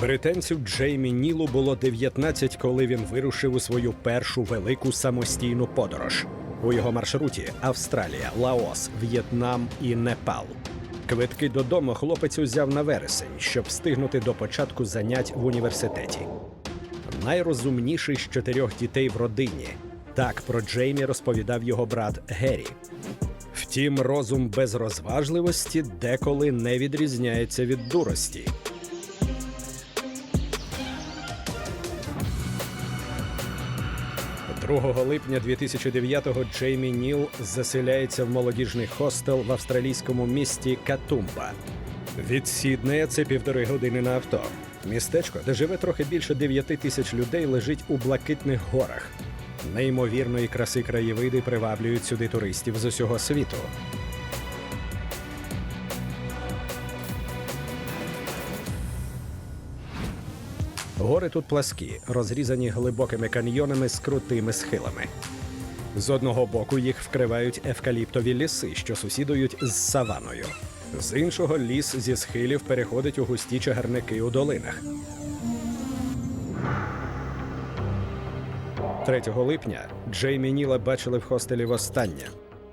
Британцю Джеймі Нілу було 19, коли він вирушив у свою першу велику самостійну подорож. У його маршруті Австралія, Лаос, В'єтнам і Непал. Квитки додому хлопець узяв на вересень, щоб встигнути до початку занять в університеті. Найрозумніший з чотирьох дітей в родині. Так про Джеймі розповідав його брат Геррі. Втім, розум без розважливості деколи не відрізняється від дурості. 2 липня 2009-го Джеймі Ніл заселяється в молодіжний хостел в австралійському місті Катумба. Від Сіднея це півтори години на авто. Містечко, де живе трохи більше 9 тисяч людей, лежить у блакитних горах. Неймовірної краси краєвиди приваблюють сюди туристів з усього світу. Гори тут пласкі, розрізані глибокими каньйонами з крутими схилами. З одного боку їх вкривають евкаліптові ліси, що сусідують з саваною. З іншого ліс зі схилів переходить у густі чагарники у долинах. 3 липня Джеймі Ніла бачили в хостелі востаннє.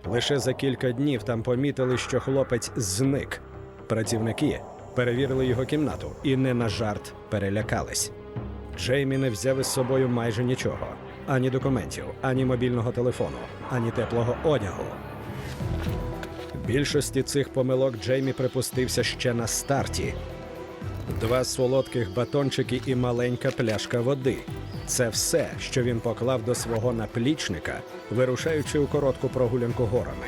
Лише за кілька днів там помітили, що хлопець зник. Працівники перевірили його кімнату і не на жарт перелякались. Джеймі не взяв із собою майже нічого: ані документів, ані мобільного телефону, ані теплого одягу. Більшості цих помилок Джеймі припустився ще на старті. Два солодких батончики і маленька пляшка води. Це все, що він поклав до свого наплічника, вирушаючи у коротку прогулянку горами.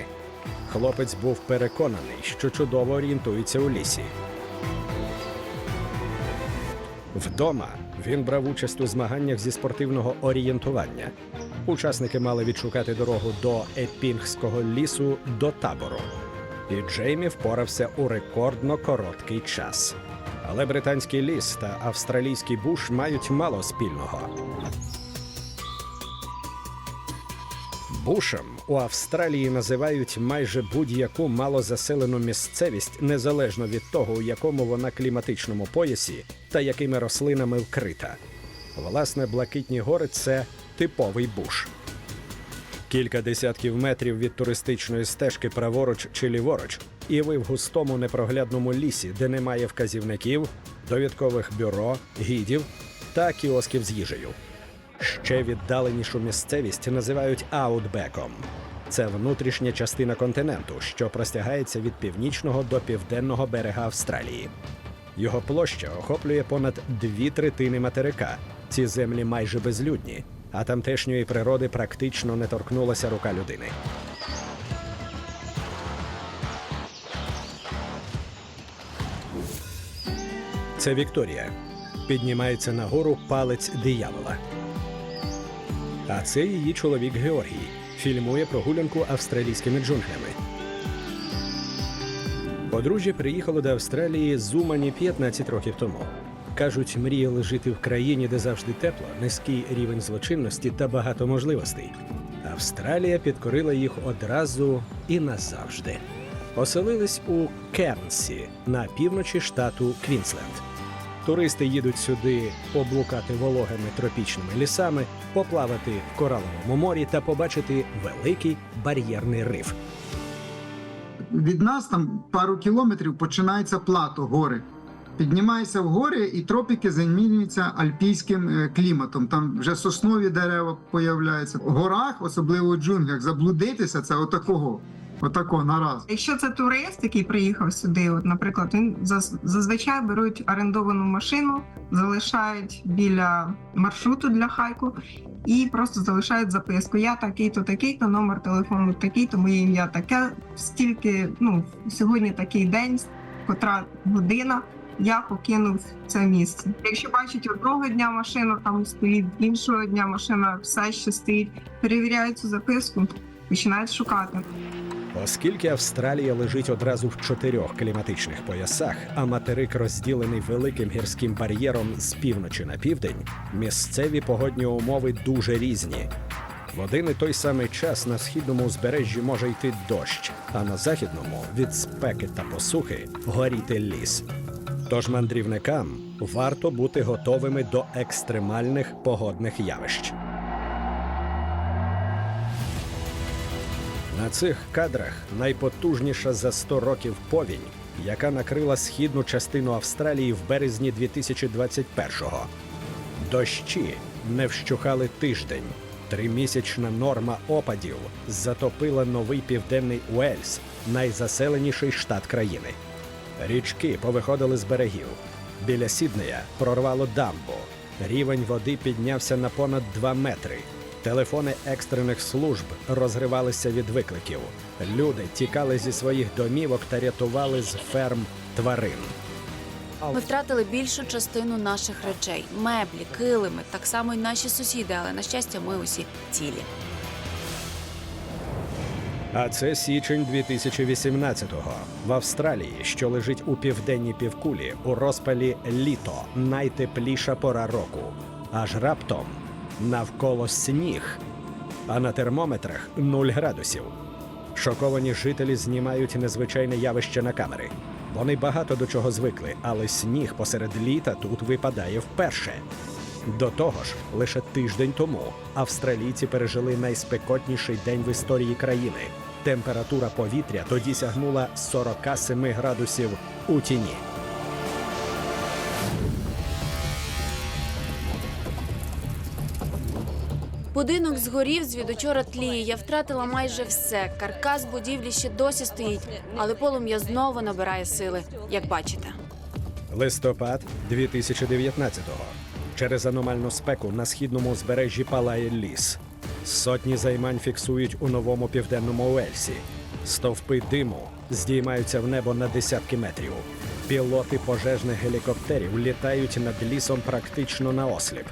Хлопець був переконаний, що чудово орієнтується у лісі. Вдома він брав участь у змаганнях зі спортивного орієнтування. Учасники мали відшукати дорогу до Епінгського лісу до табору. І Джеймі впорався у рекордно короткий час. Але британський ліс та австралійський буш мають мало спільного. Бушем у Австралії називають майже будь-яку малозаселену місцевість незалежно від того, у якому вона кліматичному поясі та якими рослинами вкрита. Власне, блакитні гори це типовий буш. Кілька десятків метрів від туристичної стежки праворуч чи ліворуч, і ви в густому непроглядному лісі, де немає вказівників, довідкових бюро, гідів та кіосків з їжею. Ще віддаленішу місцевість називають аутбеком. Це внутрішня частина континенту, що простягається від північного до південного берега Австралії. Його площа охоплює понад дві третини материка. Ці землі майже безлюдні, а тамтешньої природи практично не торкнулася рука людини. Це Вікторія. Піднімається нагору палець диявола. А це її чоловік Георгій. Фільмує прогулянку австралійськими джунглями. Подружжя приїхало до Австралії з Умані 15 років тому. Кажуть, мріяли жити в країні, де завжди тепло, низький рівень злочинності та багато можливостей. Австралія підкорила їх одразу і назавжди. Оселились у Кернсі на півночі штату Квінсленд. Туристи їдуть сюди поблукати вологими тропічними лісами, поплавати в кораловому морі та побачити великий бар'єрний риф. від нас там пару кілометрів починається плато гори. Піднімаєшся в гори, і тропіки замінюються альпійським е, кліматом. Там вже соснові дерева появляються. В горах, особливо в джунглях, заблудитися це отакого. Отако нараз. Якщо це турист, який приїхав сюди, от, наприклад, він заз- зазвичай беруть орендовану машину, залишають біля маршруту для хайку і просто залишають записку. Я такий-то, такий-то, номер телефону такий-то, моє ім'я таке. Стільки, ну сьогодні такий день, котра година. Я покинув це місце. Якщо бачать одного дня машина там стоїть, іншого дня машина все ще стоїть, перевіряють цю записку, починають шукати. Оскільки Австралія лежить одразу в чотирьох кліматичних поясах, а материк розділений великим гірським бар'єром з півночі на південь, місцеві погодні умови дуже різні. В один і той самий час на східному узбережжі може йти дощ, а на західному від спеки та посухи горіти ліс. Тож мандрівникам варто бути готовими до екстремальних погодних явищ. На цих кадрах найпотужніша за 100 років повінь, яка накрила східну частину Австралії в березні 2021-го. Дощі не вщухали тиждень. Тримісячна норма опадів затопила новий південний Уельс, найзаселеніший штат країни. Річки повиходили з берегів. Біля Сіднея прорвало дамбу. Рівень води піднявся на понад 2 метри. Телефони екстрених служб розривалися від викликів. Люди тікали зі своїх домівок та рятували з ферм тварин. Ми втратили більшу частину наших речей: меблі, килими, так само й наші сусіди, але на щастя, ми усі цілі. А це січень 2018-го. В Австралії, що лежить у південній півкулі, у розпалі літо найтепліша пора року. Аж раптом навколо сніг, а на термометрах 0 градусів. Шоковані жителі знімають незвичайне явище на камери. Вони багато до чого звикли, але сніг посеред літа тут випадає вперше. До того ж, лише тиждень тому австралійці пережили найспекотніший день в історії країни. Температура повітря тоді сягнула 47 градусів у тіні. Будинок згорів звідучора тліє. Я втратила майже все. Каркас будівлі ще досі стоїть, але полум'я знову набирає сили, як бачите. Листопад 2019-го. Через аномальну спеку на східному узбережжі палає ліс. Сотні займань фіксують у новому південному Уельсі. Стовпи диму здіймаються в небо на десятки метрів. Пілоти пожежних гелікоптерів літають над лісом практично на осліп.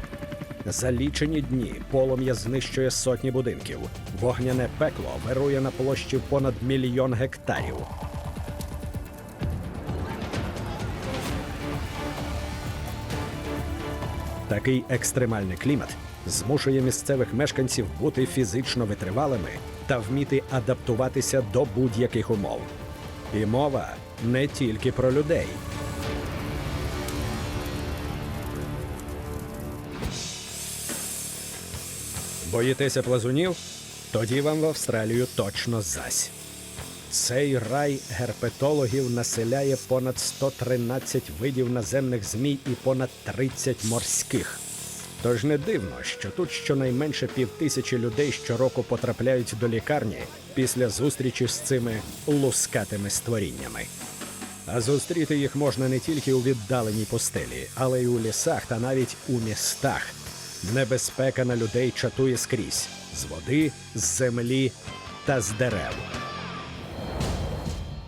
За лічені дні полум'я знищує сотні будинків. Вогняне пекло вирує на площі понад мільйон гектарів. Такий екстремальний клімат змушує місцевих мешканців бути фізично витривалими та вміти адаптуватися до будь-яких умов. І мова не тільки про людей. Боїтеся плазунів? Тоді вам в Австралію точно зась. Цей рай герпетологів населяє понад 113 видів наземних змій і понад 30 морських. Тож не дивно, що тут щонайменше півтисячі людей щороку потрапляють до лікарні після зустрічі з цими лускатими створіннями. А зустріти їх можна не тільки у віддаленій пустелі, але й у лісах та навіть у містах. Небезпека на людей чатує скрізь з води, з землі та з дерев.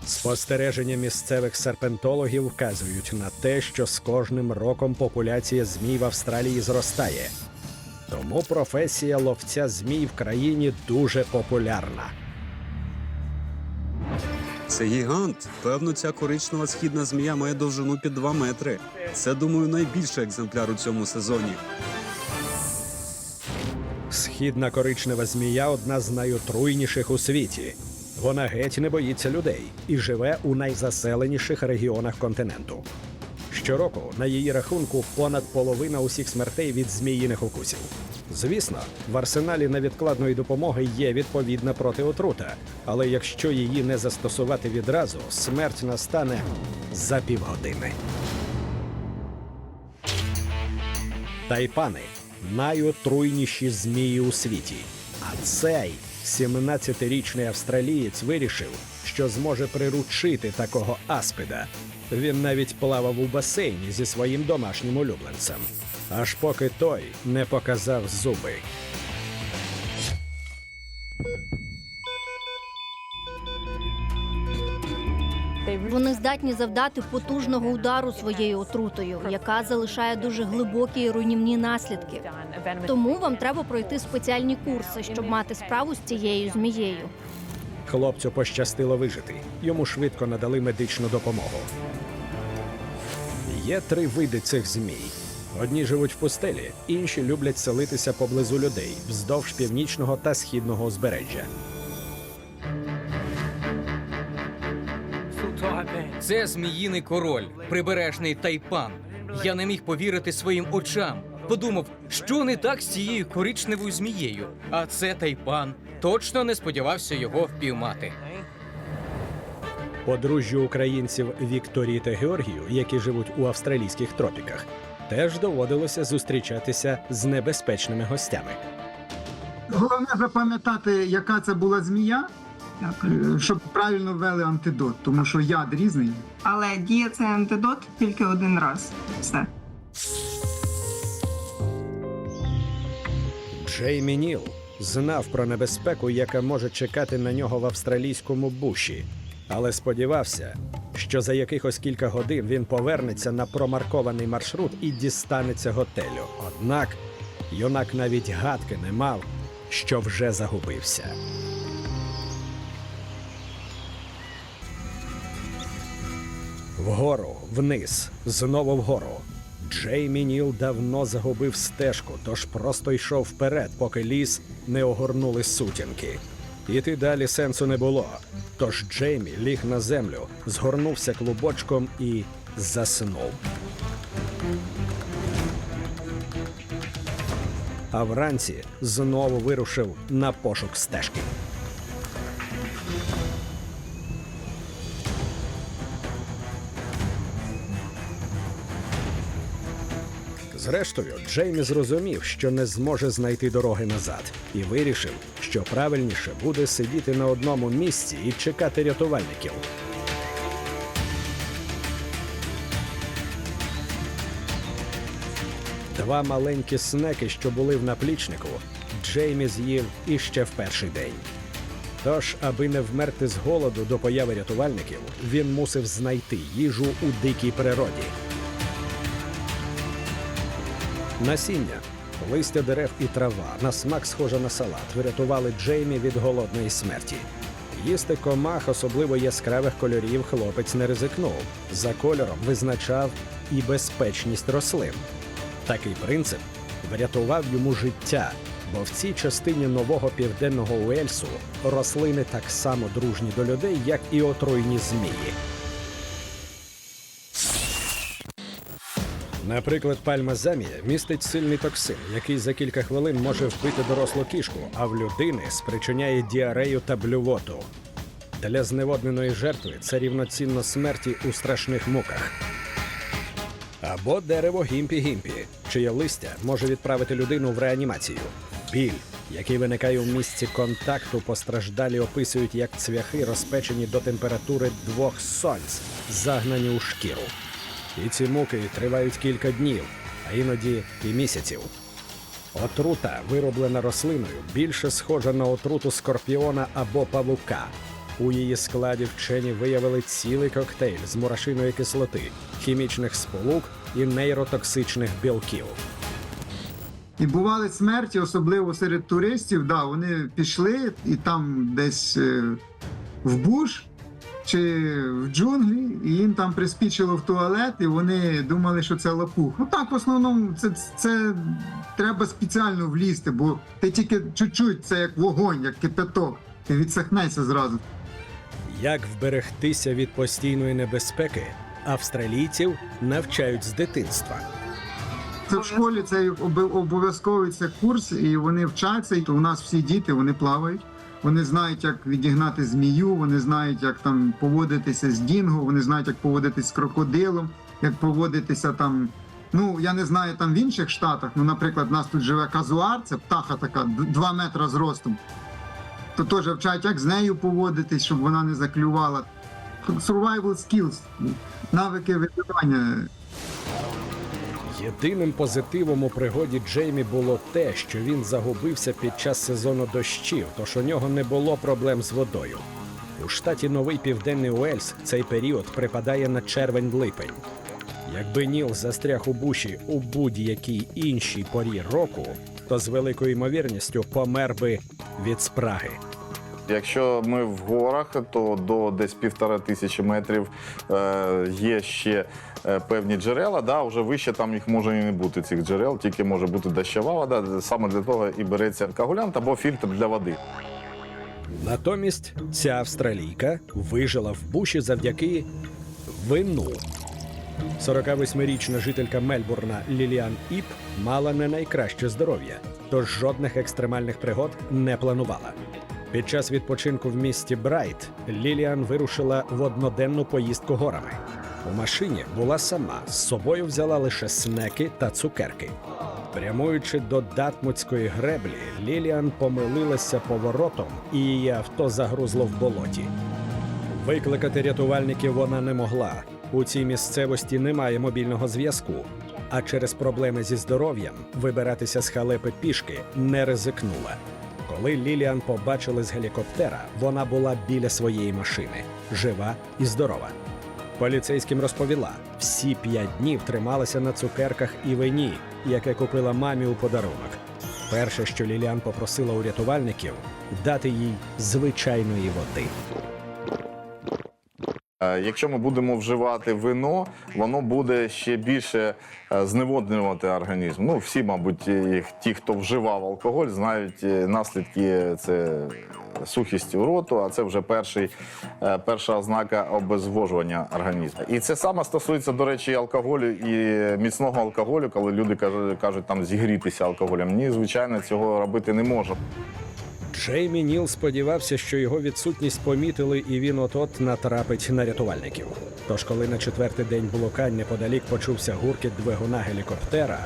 Спостереження місцевих серпентологів вказують на те, що з кожним роком популяція змій в Австралії зростає. Тому професія ловця змій в країні дуже популярна. Це гігант. Певно, ця коричнева східна змія має довжину під 2 метри. Це, думаю, найбільший екземпляр у цьому сезоні. Східна коричнева змія одна з найотруйніших у світі. Вона геть не боїться людей і живе у найзаселеніших регіонах континенту. Щороку на її рахунку понад половина усіх смертей від зміїних укусів. Звісно, в арсеналі невідкладної допомоги є відповідна протиотрута, але якщо її не застосувати відразу, смерть настане за півгодини. Тайпани найотруйніші змії у світі. А цей 17-річний австралієць вирішив, що зможе приручити такого аспида. Він навіть плавав у басейні зі своїм домашнім улюбленцем, аж поки той не показав зуби. Вони здатні завдати потужного удару своєю отрутою, яка залишає дуже глибокі і руйнівні наслідки. Тому вам треба пройти спеціальні курси, щоб мати справу з цією змією. Хлопцю пощастило вижити. Йому швидко надали медичну допомогу. Є три види цих змій. Одні живуть в пустелі, інші люблять селитися поблизу людей вздовж північного та східного узбережжя. Це зміїний король, прибережний тайпан. Я не міг повірити своїм очам. Подумав, що не так з цією коричневою змією. А це тайпан. Точно не сподівався його впіймати. Подружжю українців Вікторії та Георгію, які живуть у австралійських тропіках, теж доводилося зустрічатися з небезпечними гостями. Головне запам'ятати, яка це була змія, Так. е, щоб правильно ввели антидот, тому що яд різний. Але діє цей антидот тільки один раз. Все. Джеймі Ніл знав про небезпеку, яка може чекати на нього в австралійському буші, але сподівався, що за якихось кілька годин він повернеться на промаркований маршрут і дістанеться готелю. Однак юнак навіть гадки не мав, що вже загубився. Вгору, вниз, знову вгору. Джеймі Ніл давно загубив стежку, тож просто йшов вперед, поки ліс не огорнули сутінки. Іти далі сенсу не було. Тож Джеймі ліг на землю, згорнувся клубочком і заснув. А вранці знову вирушив на пошук стежки. Зрештою, Джеймі зрозумів, що не зможе знайти дороги назад, і вирішив, що правильніше буде сидіти на одному місці і чекати рятувальників. Два маленькі снеки, що були в наплічнику, Джеймі з'їв іще в перший день. Тож, аби не вмерти з голоду до появи рятувальників, він мусив знайти їжу у дикій природі. Насіння, листя дерев і трава, на смак схожа на салат, врятували Джеймі від голодної смерті. Їсти комах, особливо яскравих кольорів, хлопець не ризикнув. За кольором визначав і безпечність рослин. Такий принцип врятував йому життя, бо в цій частині нового південного Уельсу рослини так само дружні до людей, як і отруйні змії. Наприклад, пальма замія містить сильний токсин, який за кілька хвилин може вбити дорослу кішку, а в людини спричиняє діарею та блювоту. Для зневодненої жертви це рівноцінно смерті у страшних муках. Або дерево гімпі-гімпі, чиє листя може відправити людину в реанімацію. Біль, який виникає у місці контакту, постраждалі описують як цвяхи, розпечені до температури двох сонць, загнані у шкіру. І ці муки тривають кілька днів, а іноді і місяців. Отрута, вироблена рослиною, більше схожа на отруту скорпіона або павука. У її складі вчені виявили цілий коктейль з мурашиної кислоти, хімічних сполук і нейротоксичних білків. І бували смерті, особливо серед туристів. Да, вони пішли і там десь е, в буш чи в джунглі, і їм там приспічило в туалет, і вони думали, що це лопух. Ну так, в основному, це, це треба спеціально влізти, бо ти тільки чуть-чуть, це як вогонь, як кипяток. Ти відсахнешся зразу. Як вберегтися від постійної небезпеки, австралійців навчають з дитинства. Це в школі це обов- обов'язковий це курс, і вони вчаться. І то у нас всі діти вони плавають. Вони знають, як відігнати змію, вони знають, як там поводитися з дінго, вони знають, як поводитися з крокодилом, як поводитися там. Ну я не знаю там в інших штатах. Ну, наприклад, у нас тут живе казуар, це птаха така 2 метри зростом. То теж вчать, як з нею поводитись, щоб вона не заклювала. Survival skills, навики виживання. Єдиним позитивом у пригоді Джеймі було те, що він загубився під час сезону дощів, тож у нього не було проблем з водою. У штаті Новий Південний Уельс цей період припадає на червень-липень. Якби Ніл застряг у буші у будь-якій іншій порі року, то з великою ймовірністю помер би від спраги. Якщо ми в горах, то до десь півтора тисячі метрів е, є ще е, певні джерела. Да, вже вище там їх може і не бути цих джерел, тільки може бути дощова вода. Саме для того і береться коагулянт або фільтр для води. Натомість ця австралійка вижила в буші завдяки вину. 48-річна жителька Мельбурна Ліліан Іп мала не найкраще здоров'я, тож жодних екстремальних пригод не планувала. Під час відпочинку в місті Брайт Ліліан вирушила в одноденну поїздку горами. У машині була сама, з собою взяла лише снеки та цукерки. Прямуючи до Датмутської греблі, Ліліан помилилася поворотом, і її авто загрузло в болоті. Викликати рятувальників вона не могла. У цій місцевості немає мобільного зв'язку. А через проблеми зі здоров'ям вибиратися з халепи пішки не ризикнула. Коли Ліліан побачили з гелікоптера, вона була біля своєї машини, жива і здорова. Поліцейським розповіла, всі п'ять днів трималася на цукерках і вині, яке купила мамі у подарунок. Перше, що Ліліан попросила у рятувальників, дати їй звичайної води. Е, Якщо ми будемо вживати вино, воно буде ще більше е, зневоднювати організм. Ну, всі, мабуть, і ті, хто вживав алкоголь, знають е, наслідки це сухість у роту, а це вже перший, е, перша ознака обезвожування організму. І це саме стосується, до речі, алкоголю і міцного алкоголю, коли люди кажуть, кажуть там зігрітися алкоголем. Ні, звичайно, цього робити не можна. Джеймі Ніл сподівався, що його відсутність помітили, і він от-от натрапить на рятувальників. Тож, коли на четвертий день блукань неподалік почувся гуркіт двигуна гелікоптера,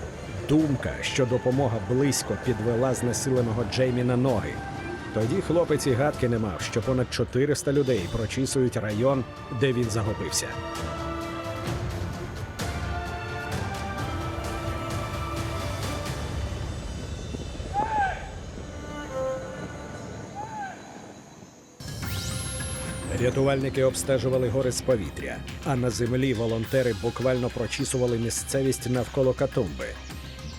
думка, що допомога близько підвела знесиленого Джеймі на ноги. Тоді хлопець і гадки не мав, що понад 400 людей прочісують район, де він загубився. Рятувальники обстежували гори з повітря, а на землі волонтери буквально прочісували місцевість навколо Катумби.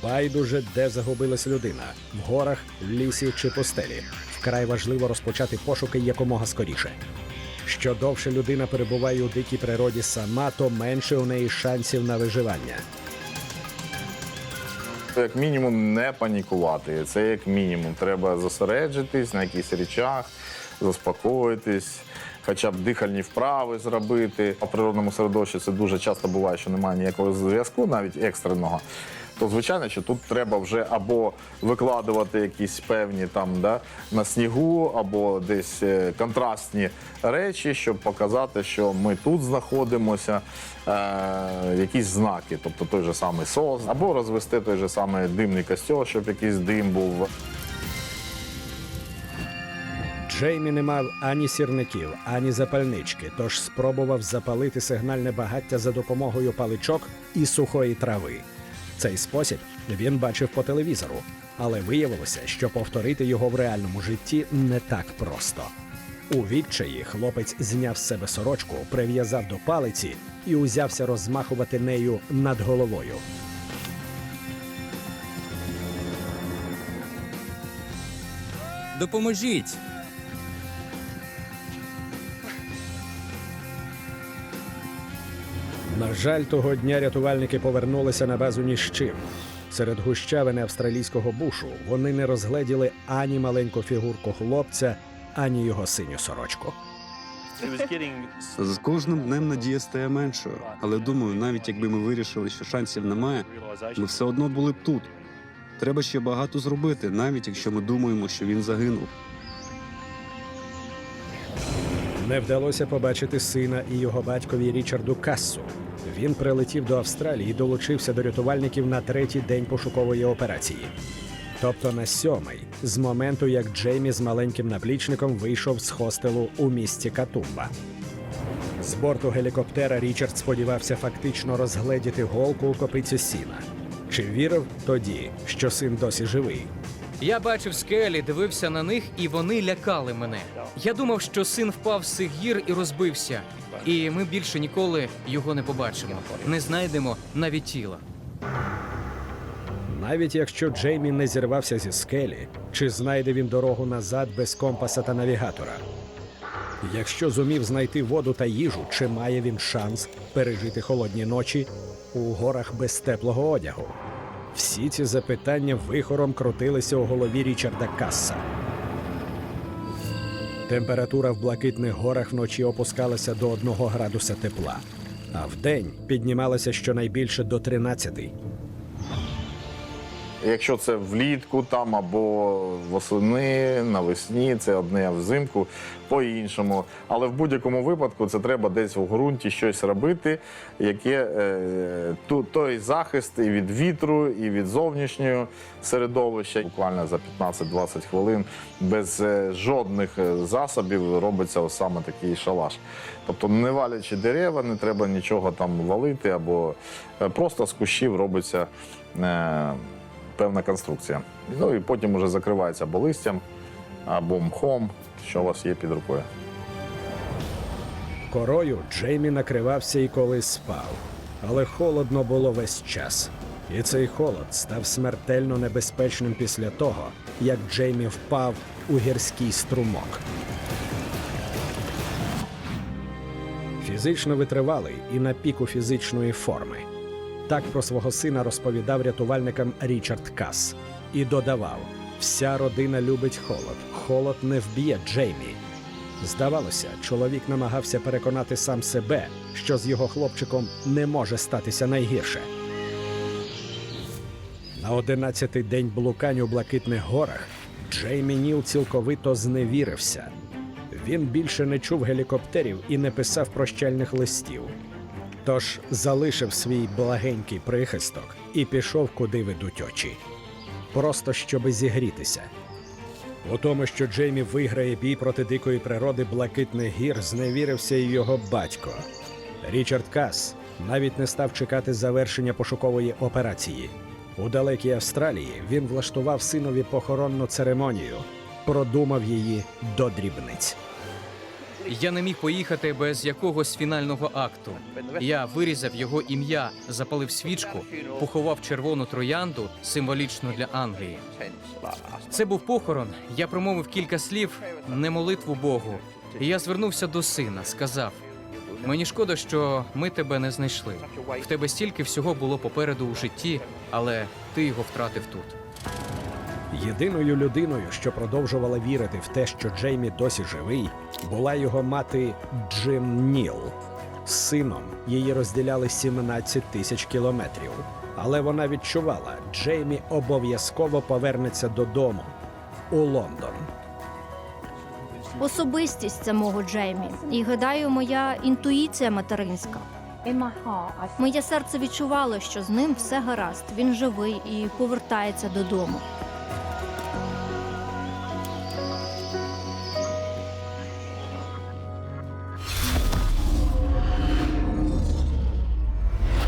Байдуже, де загубилась людина в горах, лісі чи пустелі. Вкрай важливо розпочати пошуки якомога скоріше. Що довше людина перебуває у дикій природі сама, то менше у неї шансів на виживання. Як мінімум, не панікувати. Це як мінімум. Треба зосереджитись на якихось речах, заспокоїтись, хоча б дихальні вправи зробити. У природному середовищі це дуже часто буває, що немає ніякого зв'язку, навіть екстреного. То звичайно, що тут треба вже або викладувати якісь певні там да, на снігу, або десь е, контрастні речі, щоб показати, що ми тут знаходимося, е, якісь знаки, тобто той же самий сос, або розвести той же самий димний костюм, щоб якийсь дим був. Джеймі не мав ані сірників, ані запальнички, тож спробував запалити сигнальне багаття за допомогою паличок і сухої трави. Цей спосіб він бачив по телевізору, але виявилося, що повторити його в реальному житті не так просто. У відчаї хлопець зняв з себе сорочку, прив'язав до палиці і узявся розмахувати нею над головою. Допоможіть! На жаль, того дня рятувальники повернулися на базу ні з чим. Серед гущавини австралійського бушу вони не розгледіли ані маленьку фігурку хлопця, ані його синю сорочку. З кожним днем надія стає меншою, але думаю, навіть якби ми вирішили, що шансів немає, ми все одно були б тут. Треба ще багато зробити, навіть якщо ми думаємо, що він загинув. Не вдалося побачити сина і його батькові Річарду Кассу. Він прилетів до Австралії і долучився до рятувальників на третій день пошукової операції. Тобто на сьомий, з моменту, як Джеймі з маленьким наплічником вийшов з хостелу у місті Катумба. З борту гелікоптера Річард сподівався фактично розгледіти голку у копицю сіна. Чи вірив тоді, що син досі живий? Я бачив скелі, дивився на них, і вони лякали мене. Я думав, що син впав з цих гір і розбився, і ми більше ніколи його не побачимо, не знайдемо навіть тіла. Навіть якщо Джеймі не зірвався зі скелі, чи знайде він дорогу назад без компаса та навігатора? Якщо зумів знайти воду та їжу, чи має він шанс пережити холодні ночі у горах без теплого одягу? Всі ці запитання вихором крутилися у голові Річарда Касса. Температура в блакитних горах вночі опускалася до одного градуса тепла. а вдень піднімалася щонайбільше до 13. Якщо це влітку там або восени, навесні, це одне взимку по-іншому. Але в будь-якому випадку це треба десь в ґрунті щось робити, яке е, той захист і від вітру, і від зовнішнього середовища. Буквально за 15-20 хвилин без е, жодних е, засобів робиться ось саме такий шалаш. Тобто, не валячи дерева, не треба нічого там валити, або е, просто з кущів робиться. Певна конструкція. Ну і потім вже закривається або листям, або мхом, що у вас є під рукою. Корою Джеймі накривався і коли спав, але холодно було весь час. І цей холод став смертельно небезпечним після того, як Джеймі впав у гірський струмок. Фізично витривалий і на піку фізичної форми. Так про свого сина розповідав рятувальникам Річард Кас і додавав: вся родина любить холод. Холод не вб'є Джеймі. Здавалося, чоловік намагався переконати сам себе, що з його хлопчиком не може статися найгірше. На одинадцятий день блукань у блакитних горах Джеймі Ніл цілковито зневірився. Він більше не чув гелікоптерів і не писав прощальних листів. Тож залишив свій благенький прихисток і пішов, куди ведуть очі. Просто щоби зігрітися. У тому, що Джеймі виграє бій проти дикої природи блакитних гір, зневірився і його батько. Річард Кас навіть не став чекати завершення пошукової операції. У далекій Австралії він влаштував синові похоронну церемонію, продумав її до дрібниць. Я не міг поїхати без якогось фінального акту. Я вирізав його ім'я, запалив свічку, поховав червону троянду, символічну для Англії. Це був похорон. Я промовив кілька слів, не молитву Богу. І я звернувся до сина, сказав: мені шкода, що ми тебе не знайшли. В тебе стільки всього було попереду у житті, але ти його втратив тут. Єдиною людиною, що продовжувала вірити в те, що Джеймі досі живий, була його мати Джим Ніл. З сином її розділяли 17 тисяч кілометрів. Але вона відчувала, Джеймі обов'язково повернеться додому у Лондон. Особистість самого Джеймі. І гадаю, моя інтуїція материнська. Моє серце відчувало, що з ним все гаразд. Він живий і повертається додому.